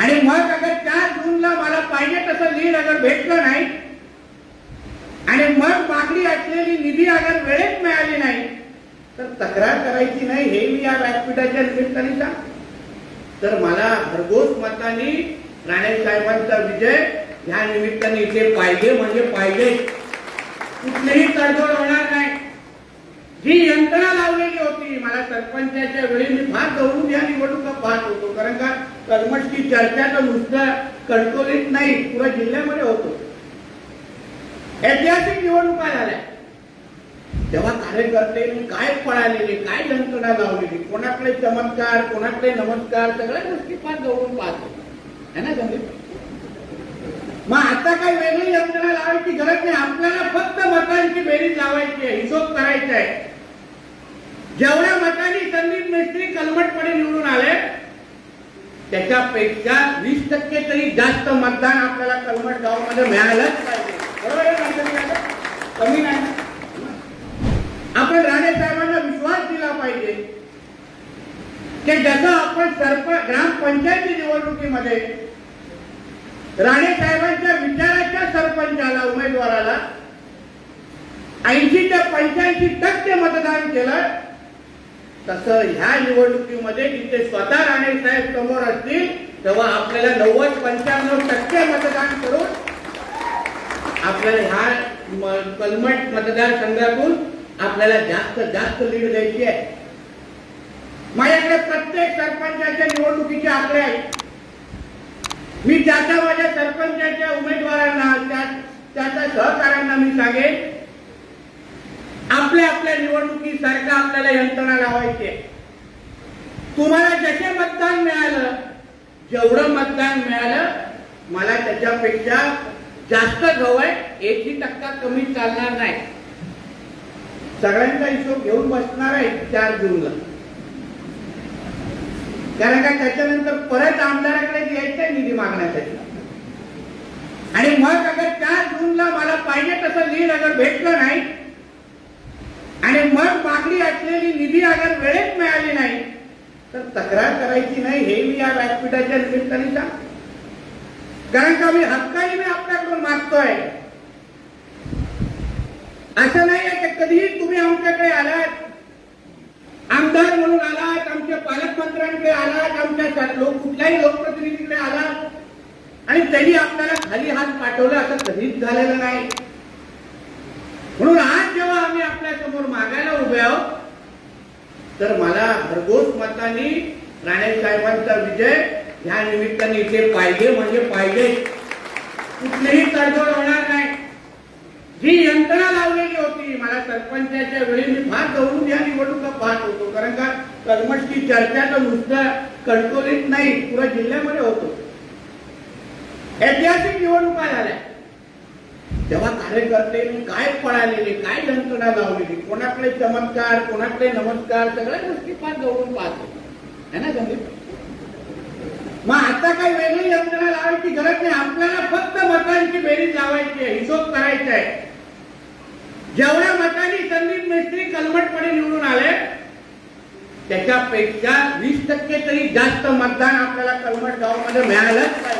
आणि मग अगर चार जूनला मला पाहिजे तसं लीड अगर भेटलं नाही आणि मग मागणी असलेली निधी अगर वेळेत मिळाली नाही तर तक्रार करायची नाही हे मी या व्यासपीठाच्या निमित्ताने सांग तर मला भरघोस मताने राणे साहेबांचा विजय ह्या निमित्ताने इथे पाहिजे म्हणजे पाहिजे. कुठलीही तडजोड होणार नाही. जी यंत्रणा लावलेली होती मला सरपंचाच्या वेळी मी फार जवळून या निवडणुका पाहत होतो. कारण का? कर्मठची चर्चा तर नुसतं कणकोलीत नाही पुरा जिल्ह्यामध्ये होतो. ऐतिहासिक निवडणुका झाल्या? तेव्हा कार्यकर्ते काय पळालेले काय यंत्रणा लावलेली कोणाकडे चमत्कार कोणाकडे नमस्कार सगळ्या गोष्टी फार जवळून पाहतो. है ना मग आता काही वेगळी यंत्रणा लावायची गरज नाही. आपल्याला फक्त मतांची बेरीज लावायची आहे हिशोब करायचा आहे. जेवढ्या मतांनी संदीप मिस्त्री कलमटपणे निवडून आले त्याच्यापेक्षा वीस टक्के तरी जास्त मतदान आपल्याला कलमट गावामध्ये मिळालंच पाहिजे. बरोबर कमी नाही. आपण राणे साहेबांना विश्वास दिला पाहिजे की जसं आपण सरपंच ग्रामपंचायती निवडणुकीमध्ये राणे साहेबांच्या विचाराच्या सरपंचाला उमेदवाराला ऐंशी ते पंच्याऐंशी टक्के मतदान केलं तसं ह्या निवडणुकीमध्ये जिथे स्वतः राणे साहेब समोर असतील तेव्हा आपल्याला नव्वद पंच्याण्णव टक्के मतदान करून आपल्याला ह्या कलमट मतदारसंघातून आपल्याला जास्त जास्त लीड द्यायची आहे. माझ्याकडे प्रत्येक सरपंचाच्या निवडणुकीचे आकडे आहेत. मी त्याचा माझ्या सरपंचाच्या उमेदवारांना त्याच्या सहकाऱ्यांना मी सांगेन लोकसभेच्या निवडणुकीसारखा निवडणुकीसारखं आपल्याला यंत्रणा लावायची आहे. तुम्हाला जसे मतदान मिळालं जेवढं मतदान मिळालं मला त्याच्यापेक्षा जास्त गवय एकही टक्का कमी चालणार नाही. सगळ्यांचा हिशोब घेऊन बसणार आहे चार जूनला. कारण का त्याच्यानंतर परत आमदाराकडे यायचंय निधी मागण्यासाठी. आणि मग अगर चार जूनला मला पाहिजे तसं लीड अगर भेटलं नाही आणि मग मागणी असलेली अगर वेळेत मिळाली नाही. तर तक्रार करायची नाही हे मी या व्यासपीठाच्या निमित्ताने कारण का मी हक्काही मी आपल्याकडून मागतोय? असं नाही आहे की कधीही तुम्ही आमच्याकडे आलात. आमदार म्हणून आलात आमच्या पालकमंत्र्यांकडे आलात आमच्या लोक कुठल्याही लोकप्रतिनिधीकडे आलात. आणि त्यांनी आपल्याला खाली हात पाठवला असं कधीच झालेलं नाही. म्हणून आज जेव्हा आम्ही आपल्यासमोर मागायला उभे आहोत तर मला भरघोस मताने राणे साहेबांचा विजय ह्या निमित्ताने इथे पाहिजे म्हणजे पाहिजे. कुठलीही तडजोड होणार नाही. जी यंत्रणा लावलेली होती मला सरपंचाच्या वेळी मी फार जवळून या निवडणुका पाहत होतो कारण का कर्मठची चर्चा तर नुसतं कणकोलीत नाही पुऱ्या जिल्ह्यामध्ये होतो. ऐतिहासिक निवडणुका झाल्या. तेव्हा कार्यकर्त्यांनी काय पळालेले काय यंत्रणा लावलेली कोणाकडे चमत्कार कोणाकडे नमस्कार सगळ्या गोष्टी फार जवळून पाहत है ना संदीप? मग आता काही वेगळी यंत्रणा लावायची गरज नाही. आपल्याला फक्त मतांची बेरीज लावायची आहे हिशोब करायचा आहे. जेवढ्या मतांनी संदीप मिस्त्री कलमटपणे निवडून आले त्याच्यापेक्षा वीस टक्के तरी जास्त मतदान आपल्याला कलमट गावामध्ये मिळालंच